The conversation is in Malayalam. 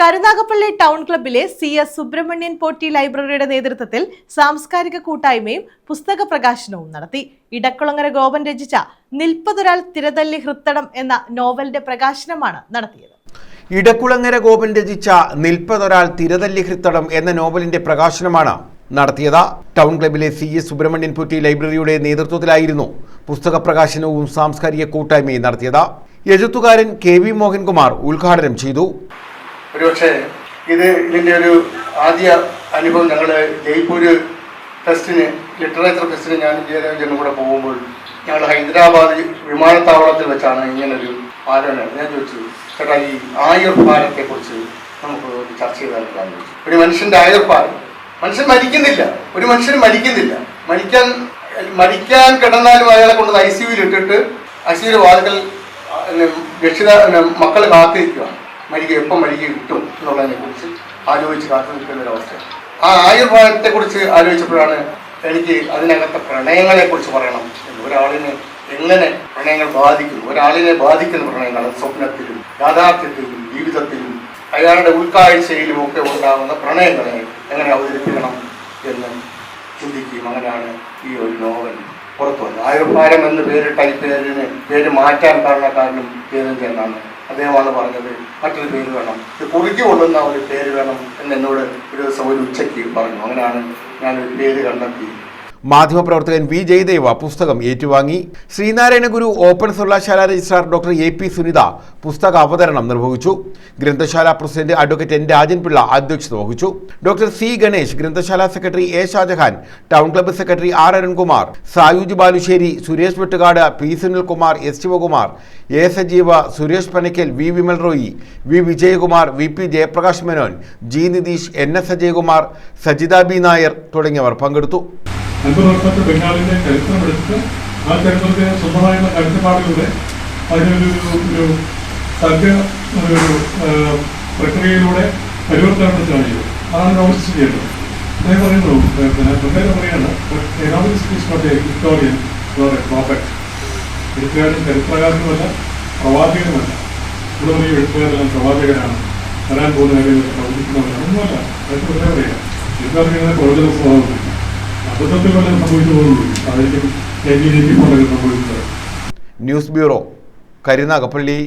കരുനാഗപ്പള്ളി ടൗൺ ക്ലബ്ബിലെ സി എസ് സുബ്രഹ്മണ്യൻ പോറ്റി ലൈബ്രറിയുടെ നേതൃത്വത്തിൽ സാംസ്കാരിക കൂട്ടായ്മയും പുസ്തക പ്രകാശനവും നടത്തി. ഇടക്കുളങ്ങര ഗോപൻ രചിച്ച നിൽപ്പതൊരാൾ തിരതല്ലി ഹൃത്തടം എന്ന നോവലിന്റെ പ്രകാശനമാണ് നടത്തിയത്. ഇടക്കുളങ്ങര ഗോപൻ രചിച്ച നിൽപ്പതൊരാൾ തിരതല്ലി ഹൃത്തടം എന്ന നോവലിന്റെ പ്രകാശനമാണ് നടത്തിയത്. ടൗൺ ക്ലബ്ബിലെ സി എസ് സുബ്രഹ്മണ്യൻ പോറ്റി ലൈബ്രറിയുടെ നേതൃത്വത്തിലായിരുന്നു പുസ്തക പ്രകാശനവും സാംസ്കാരിക കൂട്ടായ്മയും നടത്തിയത്. എഴുത്തുകാരൻ കെ വി മോഹൻകുമാർ ഉദ്ഘാടനം ചെയ്തു. ഒരുപക്ഷെ ഇത് ഇതിന്റെ ഒരു ആദ്യ അനുഭവം ഞങ്ങൾ ജയ്പൂർ ഫെസ്റ്റിന് ലിറ്ററേച്ചർ ഫെസ്റ്റിന് ഞാൻ ജയരാജനും കൂടെ പോകുമ്പോൾ ഞങ്ങൾ ഹൈദരാബാദ് വിമാനത്താവളത്തിൽ വെച്ചാണ് ഇങ്ങനൊരു ആലോചന. ഞാൻ ചോദിച്ചു ചേട്ടാ ഈ ആയുർഭാരത്തെ കുറിച്ച് നമുക്ക് ചർച്ച ചെയ്താൽ ഒരു മനുഷ്യന്റെ ആയുർഭാരം. മനുഷ്യൻ മരിക്കുന്നില്ല. ഒരു മനുഷ്യൻ മരിക്കുന്നില്ല. മരിക്കാൻ മരിക്കാൻ കിടന്നാലും അയാളെ കൊണ്ട് ഐ സി യുവിൽ ഇട്ടിട്ട് ഐ സി വാതിൽ രക്ഷിത മക്കൾ കാത്തിരിക്കുകയാണ് മരിക്കുക എപ്പം മരിക്കുക കിട്ടും എന്നുള്ളതിനെ കുറിച്ച് ആലോചിച്ച് കാത്തു നിൽക്കുന്ന ഒരവസ്ഥ ആ ആയുർഭാഗത്തെ കുറിച്ച് ആലോചിച്ചപ്പോഴാണ് എനിക്ക് അതിനകത്തെ പ്രണയങ്ങളെ കുറിച്ച് പറയണം എന്ന്. ഒരാളിനെ എങ്ങനെ പ്രണയങ്ങൾ ബാധിക്കുന്നു? ഒരാളിനെ ബാധിക്കുന്ന പ്രണയങ്ങൾ സ്വപ്നത്തിലും യാഥാർത്ഥ്യത്തിലും ജീവിതത്തിലും അയാളുടെ ഉൾക്കാഴ്ചയിലും ഒക്കെ ഉണ്ടാകുന്ന പ്രണയങ്ങളെ എങ്ങനെ അവതരിപ്പിക്കണം എന്ന് ചിന്തിക്കുകയും അങ്ങനെയാണ് ഈ ഒരു നോവൽ പുറത്തു വന്നു ആയുർഭാരം എന്ന് പേരിട്ട ഈ പേരിന് പേര് മാറ്റാൻ കാരണക്കാരനും പേരെന്ത് എന്നാണ് അദ്ദേഹമാണ് പറഞ്ഞത് മറ്റൊരു പേര് വേണം. ഇത് കുറുക്കി കൊള്ളുന്ന ഒരു പേര് വേണം എന്ന് എന്നോട് ഒരു ദിവസം ഒരു ഉച്ചയ്ക്ക് പറഞ്ഞു. അങ്ങനെയാണ് ഞാനൊരു പേര് കണ്ടെത്തി. മാധ്യമപ്രവർത്തകൻ വി ജയദേവ പുസ്തകം ഏറ്റുവാങ്ങി. ശ്രീനാരായണ ഗുരു ഓപ്പൺ സർവകലാശാല registrar doctor A P Sunitha പുസ്തക അവതരണം നിർവഹിച്ചു. ഗ്രന്ഥശാല പ്രസിഡന്റ് അഡ്വക്കേറ്റ് എൻ രാജൻപിള്ള അധ്യക്ഷത വഹിച്ചു. ഡോക്ടർ സി ഗണേഷ് ഗ്രന്ഥശാല secretary A Shajahan town club secretary R Arunkumar Sayuj Balussery Suresh Vettukad P Sunilkumar S Sivakumar A Sajeeva Suresh Panakkal V Vimal Roy V Vijayakumar V P Jayaprakash Menon G Nitheesh N S Ajayakumar Sajitha B Nair തുടങ്ങിയവർ പങ്കെടുത്തു. അൻപത് വർഷത്തെ ബംഗാളിന്റെ ചരിത്രമെടുത്ത് ആ ചരിത്രത്തെ സ്വന്തമായുള്ള കാഴ്ചപ്പാടിലൂടെ അതിനൊരു ഒരു- സർഗ ഒരു പ്രക്രിയയിലൂടെ പരിവർത്തനം ചെയ്തത്. അതാണ് നോവലിസ്റ്റ് ചെയ്യേണ്ടത് അദ്ദേഹം പറയുന്നു പിന്നെ പ്രത്യേകം പറയാണ് novelist is historian or a ചരിത്രകാരനുമല്ല പ്രവാചകനുമല്ല. ഇവിടെ പറയും എഴുത്തുകാരെല്ലാം പ്രവാചകനാണ്. വരാൻ പോകുന്ന കാര്യങ്ങളൊക്കെ പ്രവചിക്കുന്നവരാണ്. ഒന്നുമല്ല അതൊക്കെ പറയാം. എഴുത്തുകാർക്ക് ഇങ്ങനെ പ്രവചന സ്വഭാവമില്ല സംഭവിച്ചു ന്യൂസ് ബ്യൂറോ കരുനാഗപ്പള്ളി